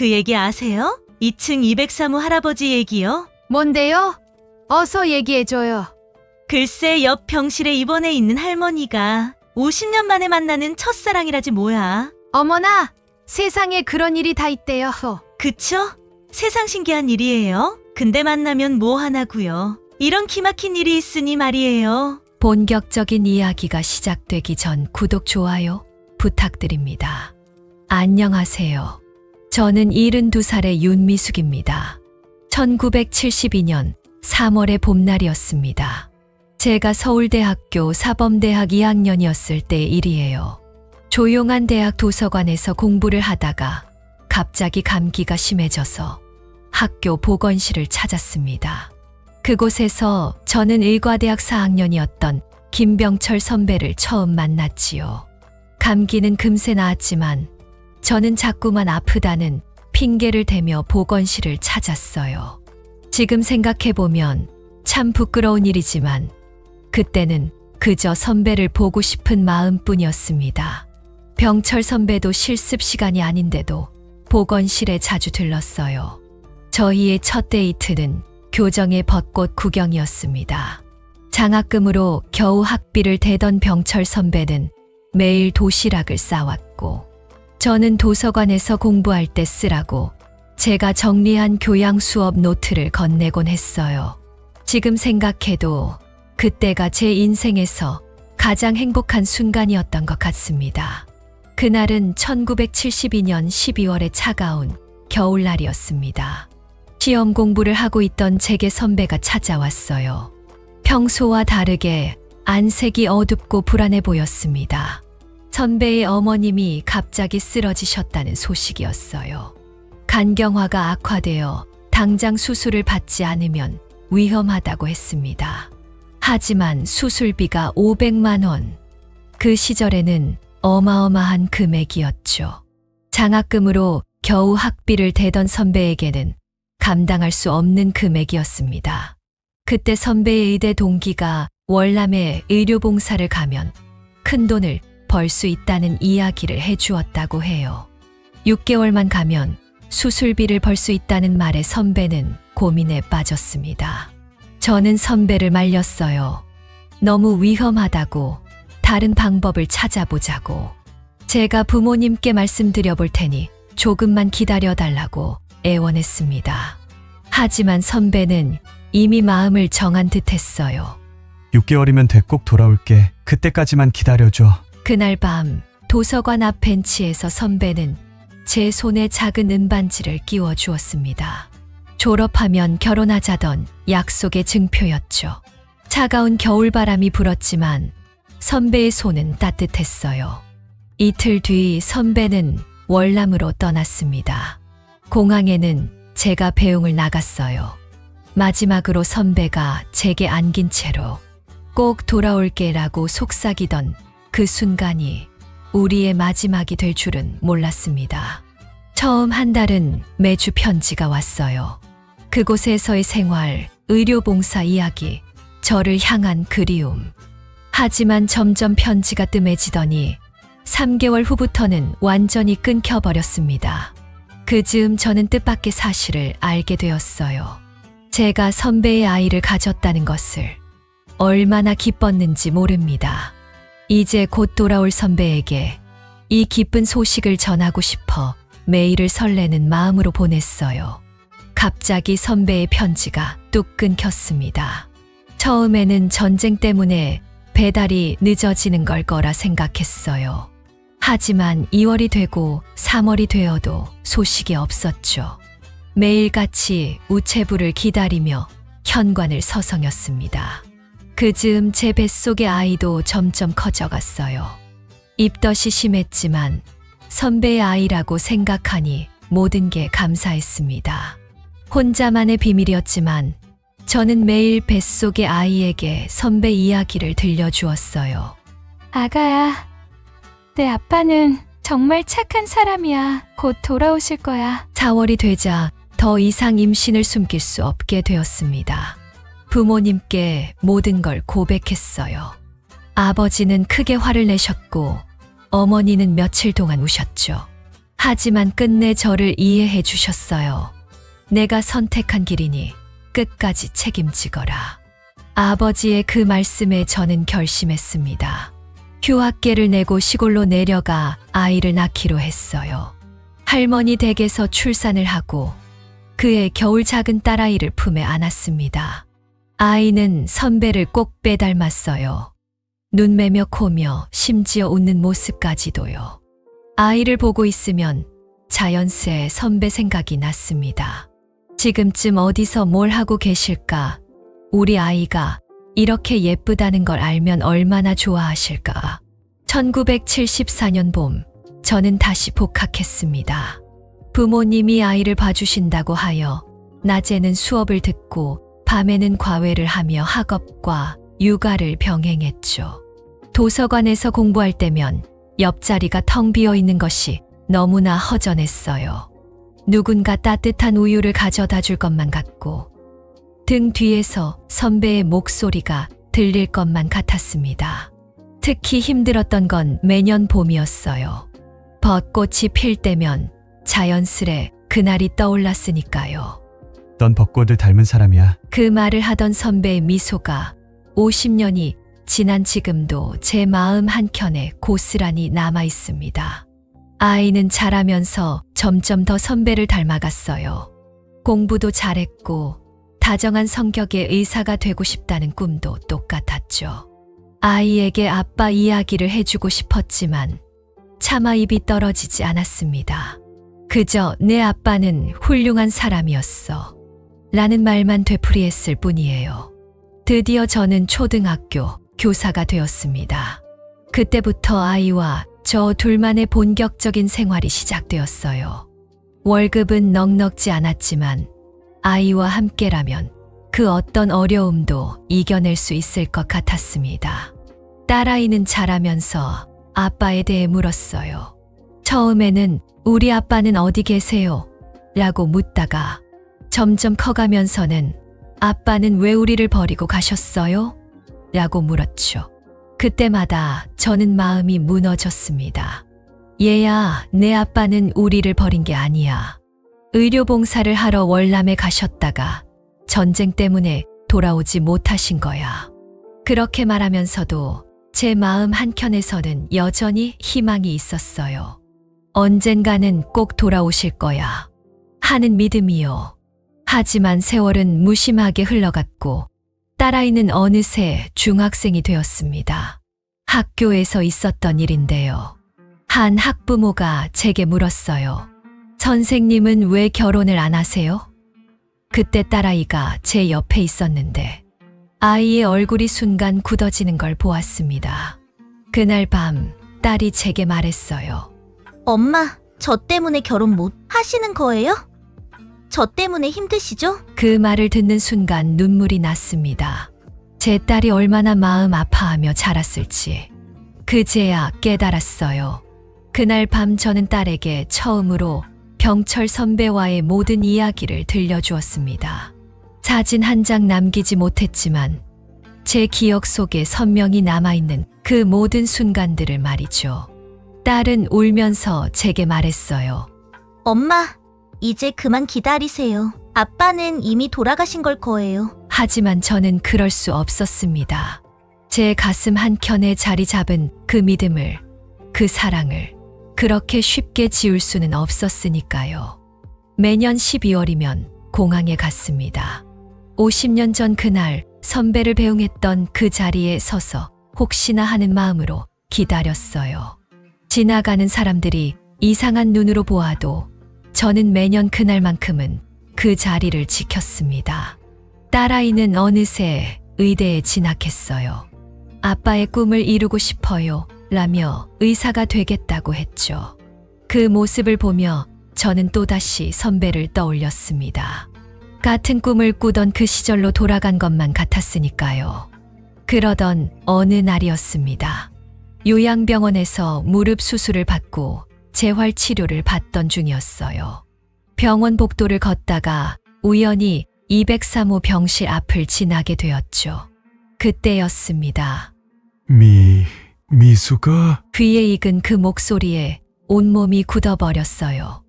그 얘기 아세요? 2층 203호 할아버지 얘기요? 뭔데요? 어서 얘기해줘요. 글쎄 옆 병실에 입원해 있는 할머니가 50년 만에 만나는 첫사랑이라지 뭐야. 어머나, 세상에 그런 일이 다 있대요. 그쵸? 세상 신기한 일이에요. 근데 만나면 뭐 하나고요. 이런 기막힌 일이 있으니 말이에요. 본격적인 이야기가 시작되기 전 구독, 좋아요 부탁드립니다. 안녕하세요. 저는 72살의 윤미숙입니다. 1972년 3월의 봄날이었습니다. 제가 서울대학교 사범대학 2학년이었을 때 일이에요. 조용한 대학 도서관에서 공부를 하다가 갑자기 감기가 심해져서 학교 보건실을 찾았습니다. 그곳에서 저는 의과대학 4학년이었던 김병철 선배를 처음 만났지요. 감기는 금세 나았지만 저는 자꾸만 아프다는 핑계를 대며 보건실을 찾았어요. 지금 생각해보면 참 부끄러운 일이지만 그때는 그저 선배를 보고 싶은 마음뿐이었습니다. 병철 선배도 실습 시간이 아닌데도 보건실에 자주 들렀어요. 저희의 첫 데이트는 교정의 벚꽃 구경이었습니다. 장학금으로 겨우 학비를 대던 병철 선배는 매일 도시락을 싸왔고, 저는 도서관에서 공부할 때 쓰라고 제가 정리한 교양 수업 노트를 건네곤 했어요. 지금 생각해도 그때가 제 인생에서 가장 행복한 순간이었던 것 같습니다. 그날은 1972년 12월의 차가운 겨울날이었습니다. 시험 공부를 하고 있던 제게 선배가 찾아왔어요. 평소와 다르게 안색이 어둡고 불안해 보였습니다. 선배의 어머님이 갑자기 쓰러지셨다는 소식이었어요. 간경화가 악화되어 당장 수술을 받지 않으면 위험하다고 했습니다. 하지만 수술비가 500만 원. 그 시절에는 어마어마한 금액이었죠. 장학금으로 겨우 학비를 대던 선배에게는 감당할 수 없는 금액이었습니다. 그때 선배의 의대 동기가 월남에 의료봉사를 가면 큰 돈을 벌 수 있다는 이야기를 해주었다고 해요. 6개월만 가면 수술비를 벌 수 있다는 말에 선배는 고민에 빠졌습니다. 저는 선배를 말렸어요. 너무 위험하다고 다른 방법을 찾아보자고. 제가 부모님께 말씀드려 볼 테니 조금만 기다려 달라고 애원했습니다. 하지만 선배는 이미 마음을 정한 듯 했어요. 6개월이면 돼 꼭 돌아올게. 그때까지만 기다려줘. 그날 밤 도서관 앞 벤치에서 선배는 제 손에 작은 은반지를 끼워 주었습니다. 졸업하면 결혼하자던 약속의 증표였죠. 차가운 겨울바람이 불었지만 선배의 손은 따뜻했어요. 이틀 뒤 선배는 월남으로 떠났습니다. 공항에는 제가 배웅을 나갔어요. 마지막으로 선배가 제게 안긴 채로 꼭 돌아올게라고 속삭이던 그 순간이 우리의 마지막이 될 줄은 몰랐습니다. 처음 한 달은 매주 편지가 왔어요. 그곳에서의 생활, 의료봉사 이야기, 저를 향한 그리움. 하지만 점점 편지가 뜸해지더니 3개월 후부터는 완전히 끊겨버렸습니다. 그 즈음 저는 뜻밖의 사실을 알게 되었어요. 제가 선배의 아이를 가졌다는 것을 얼마나 기뻤는지 모릅니다. 이제 곧 돌아올 선배에게 이 기쁜 소식을 전하고 싶어 메일을 설레는 마음으로 보냈어요. 갑자기 선배의 편지가 뚝 끊겼습니다. 처음에는 전쟁 때문에 배달이 늦어지는 걸 거라 생각했어요. 하지만 2월이 되고 3월이 되어도 소식이 없었죠. 매일같이 우체부를 기다리며 현관을 서성였습니다. 그 즈음 제 뱃속의 아이도 점점 커져갔어요. 입덧이 심했지만 선배의 아이라고 생각하니 모든 게 감사했습니다. 혼자만의 비밀이었지만 저는 매일 뱃속의 아이에게 선배 이야기를 들려주었어요. 아가야, 내 아빠는 정말 착한 사람이야. 곧 돌아오실 거야. 4월이 되자 더 이상 임신을 숨길 수 없게 되었습니다. 부모님께 모든 걸 고백했어요. 아버지는 크게 화를 내셨고 어머니는 며칠 동안 우셨죠. 하지만 끝내 저를 이해해 주셨어요. 내가 선택한 길이니 끝까지 책임지거라. 아버지의 그 말씀에 저는 결심했습니다. 휴학계를 내고 시골로 내려가 아이를 낳기로 했어요. 할머니 댁에서 출산을 하고 그의 겨울 작은 딸아이를 품에 안았습니다. 아이는 선배를 꼭 빼닮았어요. 눈매며 코며 심지어 웃는 모습까지도요. 아이를 보고 있으면 자연스레 선배 생각이 났습니다. 지금쯤 어디서 뭘 하고 계실까? 우리 아이가 이렇게 예쁘다는 걸 알면 얼마나 좋아하실까? 1974년 봄, 저는 다시 복학했습니다. 부모님이 아이를 봐주신다고 하여 낮에는 수업을 듣고 밤에는 과외를 하며 학업과 육아를 병행했죠. 도서관에서 공부할 때면 옆자리가 텅 비어 있는 것이 너무나 허전했어요. 누군가 따뜻한 우유를 가져다 줄 것만 같고 등 뒤에서 선배의 목소리가 들릴 것만 같았습니다. 특히 힘들었던 건 매년 봄이었어요. 벚꽃이 필 때면 자연스레 그날이 떠올랐으니까요. 넌 벚꽃을 닮은 사람이야. 그 말을 하던 선배의 미소가 50년이 지난 지금도 제 마음 한켠에 고스란히 남아 있습니다. 아이는 자라면서 점점 더 선배를 닮아갔어요. 공부도 잘했고 다정한 성격의 의사가 되고 싶다는 꿈도 똑같았죠. 아이에게 아빠 이야기를 해주고 싶었지만 차마 입이 떨어지지 않았습니다. 그저 내 아빠는 훌륭한 사람이었어. 라는 말만 되풀이했을 뿐이에요. 드디어 저는 초등학교 교사가 되었습니다. 그때부터 아이와 저 둘만의 본격적인 생활이 시작되었어요. 월급은 넉넉지 않았지만 아이와 함께라면 그 어떤 어려움도 이겨낼 수 있을 것 같았습니다. 딸아이는 자라면서 아빠에 대해 물었어요. 처음에는 우리 아빠는 어디 계세요? 라고 묻다가 점점 커가면서는 아빠는 왜 우리를 버리고 가셨어요? 라고 물었죠. 그때마다 저는 마음이 무너졌습니다. 얘야, 내 아빠는 우리를 버린 게 아니야. 의료봉사를 하러 월남에 가셨다가 전쟁 때문에 돌아오지 못하신 거야. 그렇게 말하면서도 제 마음 한켠에서는 여전히 희망이 있었어요. 언젠가는 꼭 돌아오실 거야. 하는 믿음이요. 하지만 세월은 무심하게 흘러갔고 딸아이는 어느새 중학생이 되었습니다. 학교에서 있었던 일인데요. 한 학부모가 제게 물었어요. 선생님은 왜 결혼을 안 하세요? 그때 딸아이가 제 옆에 있었는데 아이의 얼굴이 순간 굳어지는 걸 보았습니다. 그날 밤 딸이 제게 말했어요. 엄마, 저 때문에 결혼 못 하시는 거예요? 저 때문에 힘드시죠? 그 말을 듣는 순간 눈물이 났습니다. 제 딸이 얼마나 마음 아파하며 자랐을지. 그제야 깨달았어요. 그날 밤 저는 딸에게 처음으로 병철 선배와의 모든 이야기를 들려주었습니다. 사진 한 장 남기지 못했지만 제 기억 속에 선명히 남아있는 그 모든 순간들을 말이죠. 딸은 울면서 제게 말했어요. 엄마, 이제 그만 기다리세요. 아빠는 이미 돌아가신 걸 거예요. 하지만 저는 그럴 수 없었습니다. 제 가슴 한켠에 자리 잡은 그 믿음을, 그 사랑을 그렇게 쉽게 지울 수는 없었으니까요. 매년 12월이면 공항에 갔습니다. 50년 전 그날 선배를 배웅했던 그 자리에 서서 혹시나 하는 마음으로 기다렸어요. 지나가는 사람들이 이상한 눈으로 보아도 저는 매년 그날만큼은 그 자리를 지켰습니다. 딸아이는 어느새 의대에 진학했어요. 아빠의 꿈을 이루고 싶어요. 라며 의사가 되겠다고 했죠. 그 모습을 보며 저는 또다시 선배를 떠올렸습니다. 같은 꿈을 꾸던 그 시절로 돌아간 것만 같았으니까요. 그러던 어느 날이었습니다. 요양병원에서 무릎 수술을 받고 재활 치료를 받던 중이었어요. 병원 복도를 걷다가 우연히 203호 병실 앞을 지나게 되었죠. 그때였습니다. 미, 미수가? 귀에 익은 그 목소리에 온몸이 굳어버렸어요.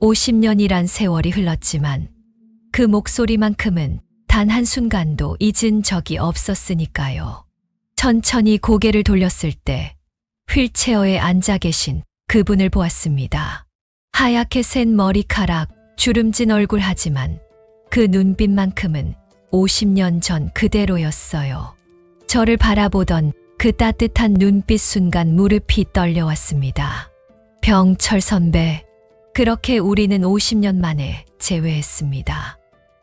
50년이란 세월이 흘렀지만 그 목소리만큼은 단 한순간도 잊은 적이 없었으니까요. 천천히 고개를 돌렸을 때 휠체어에 앉아 계신 그분을 보았습니다. 하얗게 센 머리카락, 주름진 얼굴 하지만 그 눈빛만큼은 50년 전 그대로였어요. 저를 바라보던 그 따뜻한 눈빛 순간 무릎이 떨려왔습니다. 병철 선배, 그렇게 우리는 50년 만에 재회했습니다.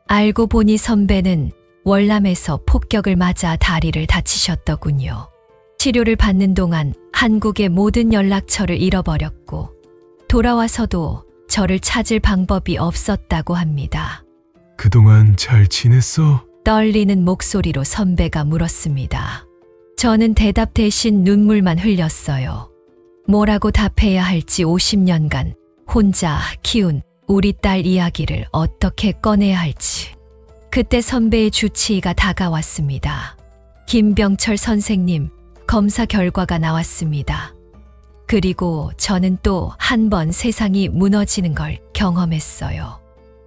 알고 보니 선배는 월남에서 폭격을 맞아 다리를 다치셨더군요. 치료를 받는 동안 한국의 모든 연락처를 잃어버렸고 돌아와서도 저를 찾을 방법이 없었다고 합니다. 그동안 잘 지냈어? 떨리는 목소리로 선배가 물었습니다. 저는 대답 대신 눈물만 흘렸어요. 뭐라고 답해야 할지 50년간 혼자 키운 우리 딸 이야기를 어떻게 꺼내야 할지. 그때 선배의 주치의가 다가왔습니다. 김병철 선생님, 검사 결과가 나왔습니다. 그리고 저는 또 한 번 세상이 무너지는 걸 경험했어요.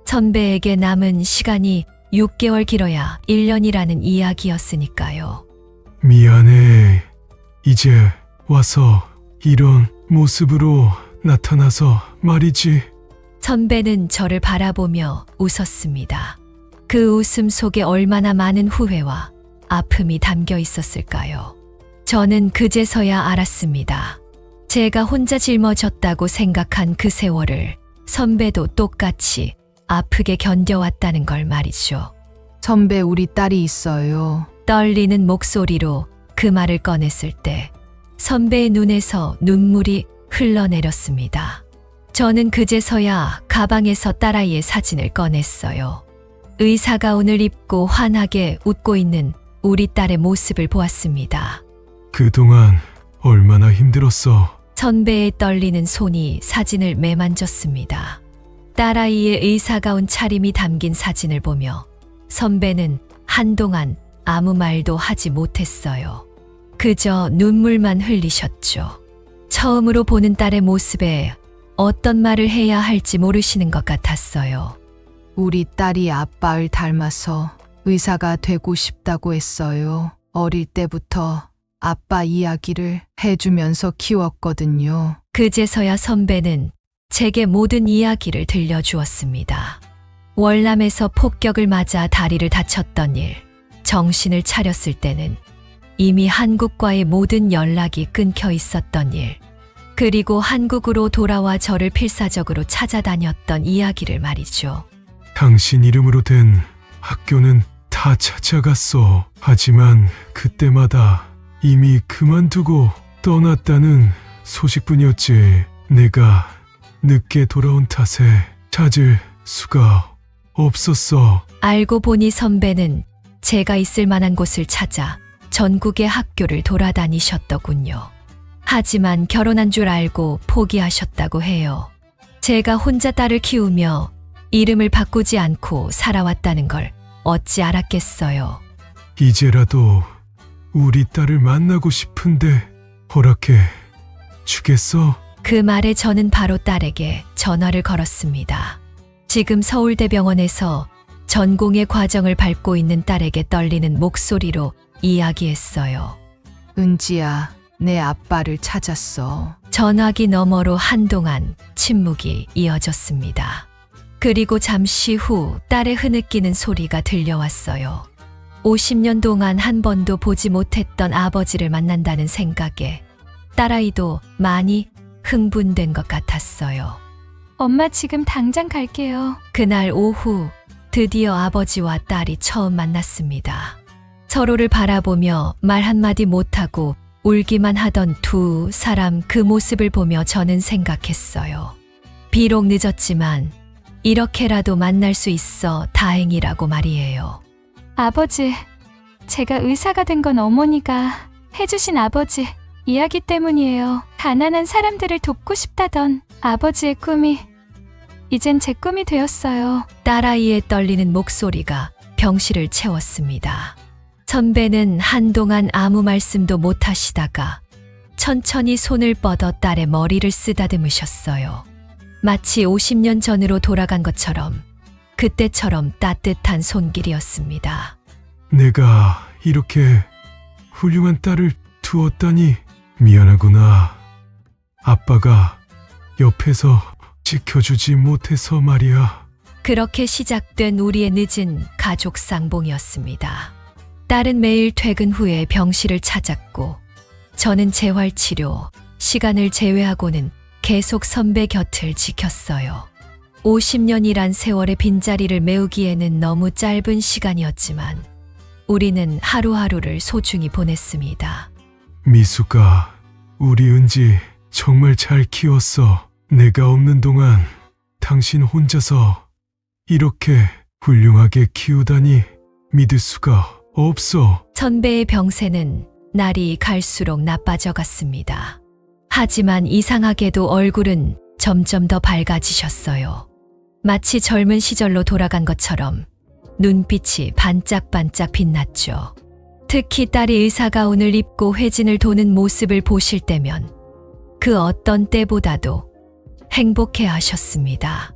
선배에게 남은 시간이 6개월 길어야 1년이라는 이야기였으니까요. 미안해. 이제 와서 이런 모습으로 나타나서 말이지. 선배는 저를 바라보며 웃었습니다. 그 웃음 속에 얼마나 많은 후회와 아픔이 담겨 있었을까요? 저는 그제서야 알았습니다. 제가 혼자 짊어졌다고 생각한 그 세월을 선배도 똑같이 아프게 견뎌왔다는 걸 말이죠. 선배 우리 딸이 있어요. 떨리는 목소리로 그 말을 꺼냈을 때 선배의 눈에서 눈물이 흘러내렸습니다. 저는 그제서야 가방에서 딸아이의 사진을 꺼냈어요. 의사 가운을 입고 환하게 웃고 있는 우리 딸의 모습을 보았습니다. 그동안 얼마나 힘들었어. 선배의 떨리는 손이 사진을 매만졌습니다. 딸아이의 의사가운 차림이 담긴 사진을 보며 선배는 한동안 아무 말도 하지 못했어요. 그저 눈물만 흘리셨죠. 처음으로 보는 딸의 모습에 어떤 말을 해야 할지 모르시는 것 같았어요. 우리 딸이 아빠를 닮아서 의사가 되고 싶다고 했어요. 어릴 때부터 아빠 이야기를 해주면서 키웠거든요. 그제서야 선배는 제게 모든 이야기를 들려주었습니다. 월남에서 폭격을 맞아 다리를 다쳤던 일, 정신을 차렸을 때는 이미 한국과의 모든 연락이 끊겨 있었던 일, 그리고 한국으로 돌아와 저를 필사적으로 찾아다녔던 이야기를 말이죠. 당신 이름으로 된 학교는 다 찾아갔어. 하지만 그때마다 이미 그만두고 떠났다는 소식뿐이었지. 내가 늦게 돌아온 탓에 찾을 수가 없었어. 알고 보니 선배는 제가 있을 만한 곳을 찾아 전국의 학교를 돌아다니셨더군요. 하지만 결혼한 줄 알고 포기하셨다고 해요. 제가 혼자 딸을 키우며 이름을 바꾸지 않고 살아왔다는 걸 어찌 알았겠어요. 이제라도 우리 딸을 만나고 싶은데 허락해 주겠어? 그 말에 저는 바로 딸에게 전화를 걸었습니다. 지금 서울대병원에서 전공의 과정을 밟고 있는 딸에게 떨리는 목소리로 이야기했어요. 은지야, 내 아빠를 찾았어. 전화기 너머로 한동안 침묵이 이어졌습니다. 그리고 잠시 후 딸의 흐느끼는 소리가 들려왔어요. 50년 동안 한 번도 보지 못했던 아버지를 만난다는 생각에 딸아이도 많이 흥분된 것 같았어요. 엄마 지금 당장 갈게요. 그날 오후 드디어 아버지와 딸이 처음 만났습니다. 서로를 바라보며 말 한마디 못하고 울기만 하던 두 사람 그 모습을 보며 저는 생각했어요. 비록 늦었지만 이렇게라도 만날 수 있어 다행이라고 말이에요. 아버지, 제가 의사가 된 건 어머니가 해주신 아버지 이야기 때문이에요. 가난한 사람들을 돕고 싶다던 아버지의 꿈이 이젠 제 꿈이 되었어요. 딸아이의 떨리는 목소리가 병실을 채웠습니다. 선배는 한동안 아무 말씀도 못 하시다가 천천히 손을 뻗어 딸의 머리를 쓰다듬으셨어요. 마치 50년 전으로 돌아간 것처럼 그때처럼 따뜻한 손길이었습니다. 내가 이렇게 훌륭한 딸을 두었다니 미안하구나. 아빠가 옆에서 지켜주지 못해서 말이야. 그렇게 시작된 우리의 늦은 가족 쌍봉이었습니다. 딸은 매일 퇴근 후에 병실을 찾았고, 저는 재활치료, 시간을 제외하고는 계속 선배 곁을 지켰어요. 50년이란 세월의 빈자리를 메우기에는 너무 짧은 시간이었지만, 우리는 하루하루를 소중히 보냈습니다. 미수가 우리 은지 정말 잘 키웠어. 내가 없는 동안 당신 혼자서 이렇게 훌륭하게 키우다니 믿을 수가 없어. 선배의 병세는 날이 갈수록 나빠져 갔습니다. 하지만 이상하게도 얼굴은 점점 더 밝아지셨어요. 마치 젊은 시절로 돌아간 것처럼 눈빛이 반짝반짝 빛났죠. 특히 딸이 의사 가운을 입고 회진을 도는 모습을 보실 때면 그 어떤 때보다도 행복해 하셨습니다.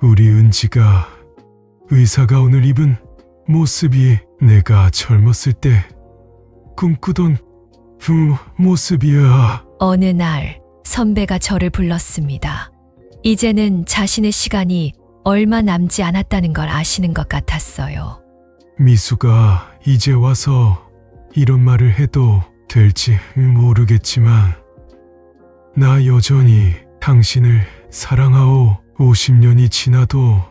우리 은지가 의사가 오늘 입은 모습이 내가 젊었을 때 꿈꾸던 그 모습이야. 어느 날 선배가 저를 불렀습니다. 이제는 자신의 시간이 얼마 남지 않았다는 걸 아시는 것 같았어요. 미수가 이제 와서 이런 말을 해도 될지 모르겠지만 나 여전히 당신을 사랑하오. 50년이 지나도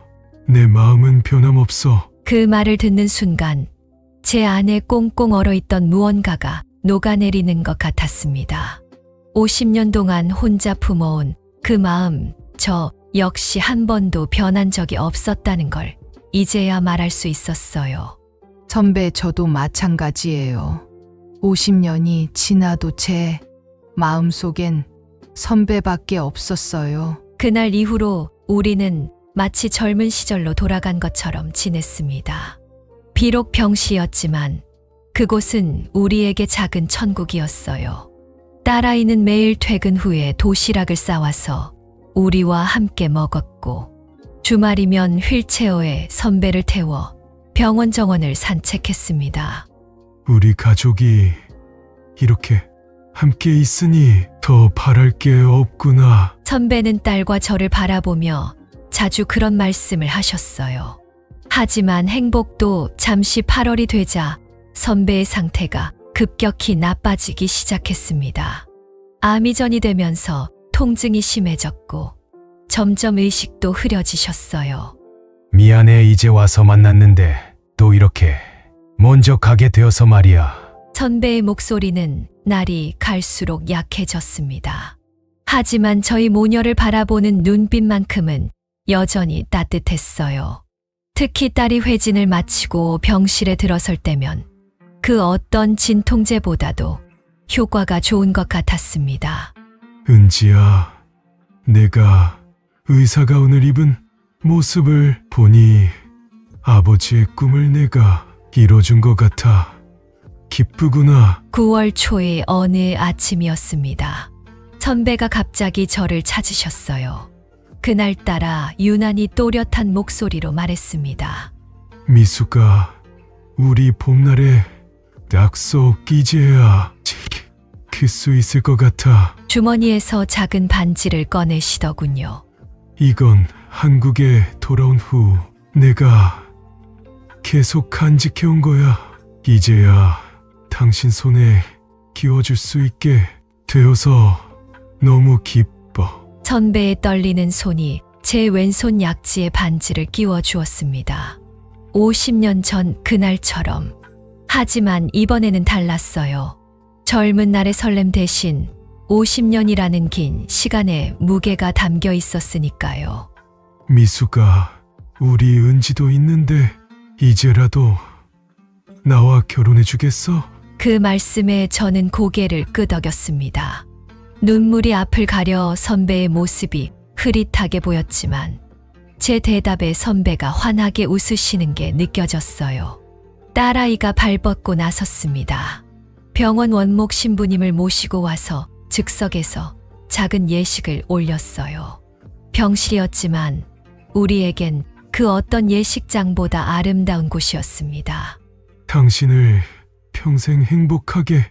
내 마음은 변함없어. 그 말을 듣는 순간 제 안에 꽁꽁 얼어있던 무언가가 녹아내리는 것 같았습니다. 50년 동안 혼자 품어온 그 마음, 저 역시 한 번도 변한 적이 없었다는 걸 이제야 말할 수 있었어요. 선배 저도 마찬가지예요. 50년이 지나도 제 마음속엔 선배밖에 없었어요. 그날 이후로 우리는 마치 젊은 시절로 돌아간 것처럼 지냈습니다. 비록 병시였지만 그곳은 우리에게 작은 천국이었어요. 딸아이는 매일 퇴근 후에 도시락을 싸와서 우리와 함께 먹었고 주말이면 휠체어에 선배를 태워 병원 정원을 산책했습니다. 우리 가족이 이렇게 함께 있으니 더 바랄 게 없구나. 선배는 딸과 저를 바라보며 자주 그런 말씀을 하셨어요. 하지만 행복도 잠시 8월이 되자 선배의 상태가 급격히 나빠지기 시작했습니다. 암이전이 되면서 통증이 심해졌고 점점 의식도 흐려지셨어요. 미안해 이제 와서 만났는데 또 이렇게 먼저 가게 되어서 말이야. 선배의 목소리는 날이 갈수록 약해졌습니다. 하지만 저희 모녀를 바라보는 눈빛만큼은 여전히 따뜻했어요. 특히 딸이 회진을 마치고 병실에 들어설 때면 그 어떤 진통제보다도 효과가 좋은 것 같았습니다. 은지야, 내가 의사가 오늘 입은 모습을 보니 아버지의 꿈을 내가 이뤄준 것 같아. 기쁘구나. 9월 초의 어느 아침이었습니다. 선배가 갑자기 저를 찾으셨어요. 그날따라 유난히 또렷한 목소리로 말했습니다. 미수가 우리 봄날의 약속 이제야 지킬 수 있을 것 같아. 주머니에서 작은 반지를 꺼내시더군요. 이건 한국에 돌아온 후 내가 계속 간직해온 거야. 이제야 당신 손에 끼워줄 수 있게 되어서 너무 기뻐. 선배의 떨리는 손이 제 왼손 약지에 반지를 끼워 주었습니다. 50년 전 그날처럼. 하지만 이번에는 달랐어요. 젊은 날의 설렘 대신 50년이라는 긴 시간에 무게가 담겨 있었으니까요. 미수가 우리 은지도 있는데 이제라도 나와 결혼해 주겠어? 그 말씀에 저는 고개를 끄덕였습니다. 눈물이 앞을 가려 선배의 모습이 흐릿하게 보였지만 제 대답에 선배가 환하게 웃으시는 게 느껴졌어요. 딸아이가 발벗고 나섰습니다. 병원 원목 신부님을 모시고 와서 즉석에서 작은 예식을 올렸어요. 병실이었지만 우리에겐 그 어떤 예식장보다 아름다운 곳이었습니다. 당신을 평생 행복하게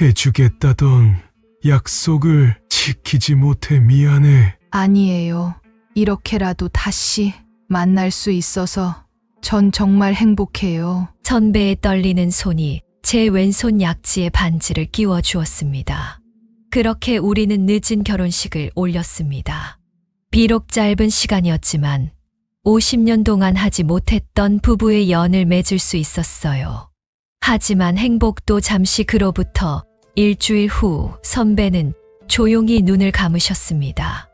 해주겠다던 약속을 지키지 못해 미안해. 아니에요. 이렇게라도 다시 만날 수 있어서 전 정말 행복해요. 선배의 떨리는 손이 제 왼손 약지에 반지를 끼워 주었습니다. 그렇게 우리는 늦은 결혼식을 올렸습니다. 비록 짧은 시간이었지만 50년 동안 하지 못했던 부부의 연을 맺을 수 있었어요. 하지만 행복도 잠시 그로부터 일주일 후 선배는 조용히 눈을 감으셨습니다.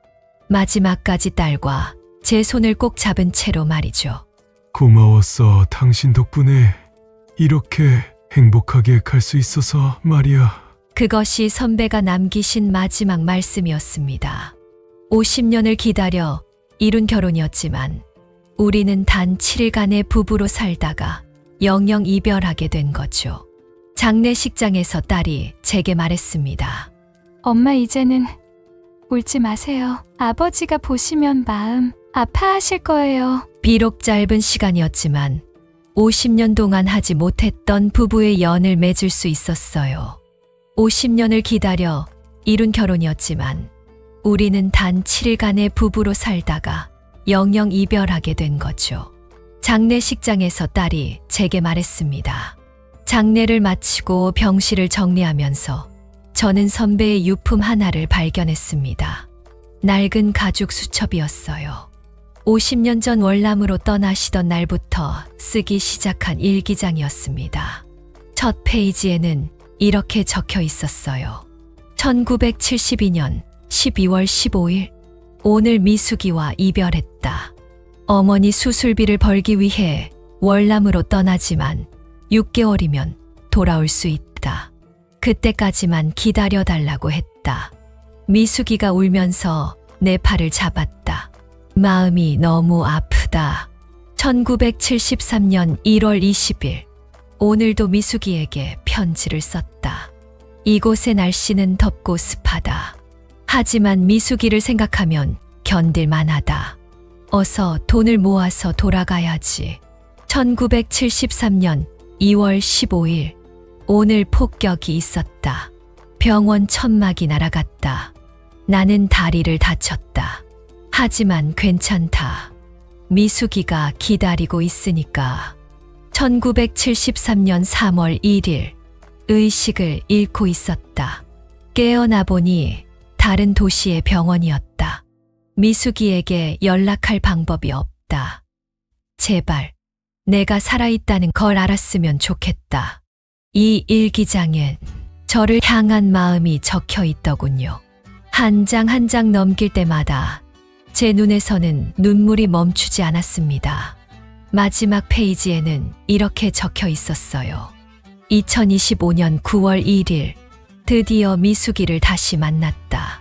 마지막까지 딸과 제 손을 꼭 잡은 채로 말이죠. 고마웠어. 당신 덕분에 이렇게 행복하게 갈 수 있어서 말이야. 그것이 선배가 남기신 마지막 말씀이었습니다. 50년을 기다려 이룬 결혼이었지만 우리는 단 7일간의 부부로 살다가 영영 이별하게 된 거죠. 장례식장에서 딸이 제게 말했습니다. 엄마 이제는 울지 마세요. 아버지가 보시면 마음 아파하실 거예요. 비록 짧은 시간이었지만 50년 동안 하지 못했던 부부의 연을 맺을 수 있었어요. 50년을 기다려 이룬 결혼이었지만 우리는 단 7일간의 부부로 살다가 영영 이별하게 된 거죠. 장례식장에서 딸이 제게 말했습니다. 장례를 마치고 병실을 정리하면서 저는 선배의 유품 하나를 발견했습니다. 낡은 가죽 수첩이었어요. 50년 전 월남으로 떠나시던 날부터 쓰기 시작한 일기장이었습니다. 첫 페이지에는 이렇게 적혀 있었어요. 1972년 12월 15일, 오늘 미숙이와 이별했다. 어머니 수술비를 벌기 위해 월남으로 떠나지만 6개월이면 돌아올 수 있다. 그때까지만 기다려달라고 했다. 미숙이가 울면서 내 팔을 잡았다. 마음이 너무 아프다. 1973년 1월 20일, 오늘도 미숙이에게 편지를 썼다. 이곳의 날씨는 덥고 습하다. 하지만 미숙이를 생각하면 견딜만 하다. 어서 돈을 모아서 돌아가야지. 1973년 2월 15일, 오늘 폭격이 있었다. 병원 천막이 날아갔다. 나는 다리를 다쳤다. 하지만 괜찮다. 미숙이가 기다리고 있으니까. 1973년 3월 1일, 의식을 잃고 있었다. 깨어나 보니 다른 도시의 병원이었다. 미숙이에게 연락할 방법이 없다. 제발, 내가 살아있다는 걸 알았으면 좋겠다. 이 일기장엔 저를 향한 마음이 적혀 있더군요. 한 장 한 장 넘길 때마다 제 눈에서는 눈물이 멈추지 않았습니다. 마지막 페이지에는 이렇게 적혀 있었어요. 2025년 9월 1일, 드디어 미숙이를 다시 만났다.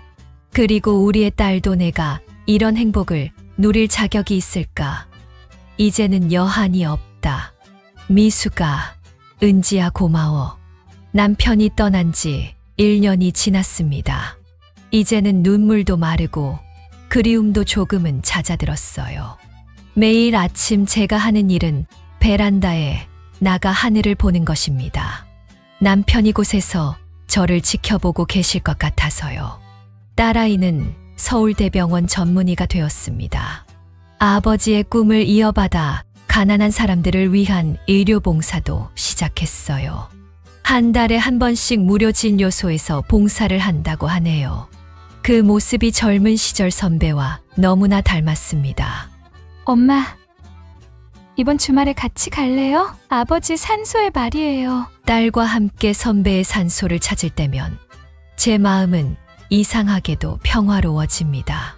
그리고 우리의 딸도 내가 이런 행복을 누릴 자격이 있을까? 이제는 여한이 없다. 미숙아, 은지야 고마워. 남편이 떠난 지 1년이 지났습니다. 이제는 눈물도 마르고 그리움도 조금은 잦아들었어요. 매일 아침 제가 하는 일은 베란다에 나가 하늘을 보는 것입니다. 남편 이 곳에서 저를 지켜보고 계실 것 같아서요. 딸아이는 서울대병원 전문의가 되었습니다. 아버지의 꿈을 이어받아 가난한 사람들을 위한 의료봉사도 시작했어요. 한 달에 한 번씩 무료 진료소에서 봉사를 한다고 하네요. 그 모습이 젊은 시절 선배와 너무나 닮았습니다. 엄마, 이번 주말에 같이 갈래요? 아버지 산소의 말이에요. 딸과 함께 선배의 산소를 찾을 때면 제 마음은 이상하게도 평화로워집니다.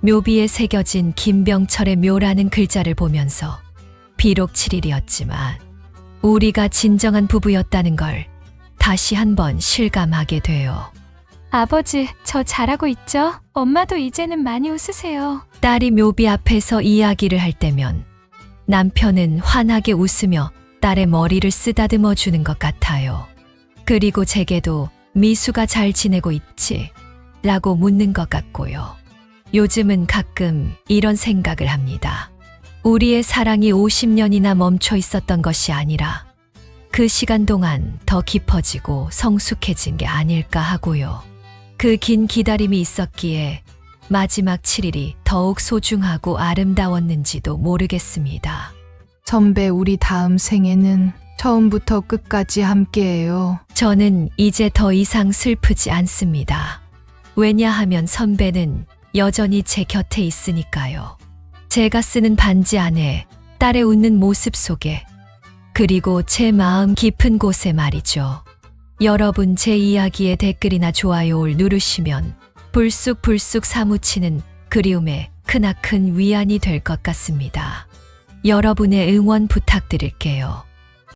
묘비에 새겨진 김병철의 묘라는 글자를 보면서 비록 7일이었지만 우리가 진정한 부부였다는 걸 다시 한번 실감하게 돼요. 아버지, 저 잘하고 있죠? 엄마도 이제는 많이 웃으세요. 딸이 묘비 앞에서 이야기를 할 때면 남편은 환하게 웃으며 딸의 머리를 쓰다듬어 주는 것 같아요. 그리고 제게도 미수가 잘 지내고 있지? 라고 묻는 것 같고요. 요즘은 가끔 이런 생각을 합니다. 우리의 사랑이 50년이나 멈춰 있었던 것이 아니라 그 시간 동안 더 깊어지고 성숙해진 게 아닐까 하고요. 그 긴 기다림이 있었기에 마지막 7일이 더욱 소중하고 아름다웠는지도 모르겠습니다. 선배, 우리 다음 생에는 처음부터 끝까지 함께해요. 저는 이제 더 이상 슬프지 않습니다. 왜냐하면 선배는 여전히 제 곁에 있으니까요. 제가 쓰는 반지 안에 딸의 웃는 모습 속에 그리고 제 마음 깊은 곳에 말이죠. 여러분 제 이야기에 댓글이나 좋아요를 누르시면 불쑥불쑥 사무치는 그리움에 크나큰 위안이 될 것 같습니다. 여러분의 응원 부탁드릴게요.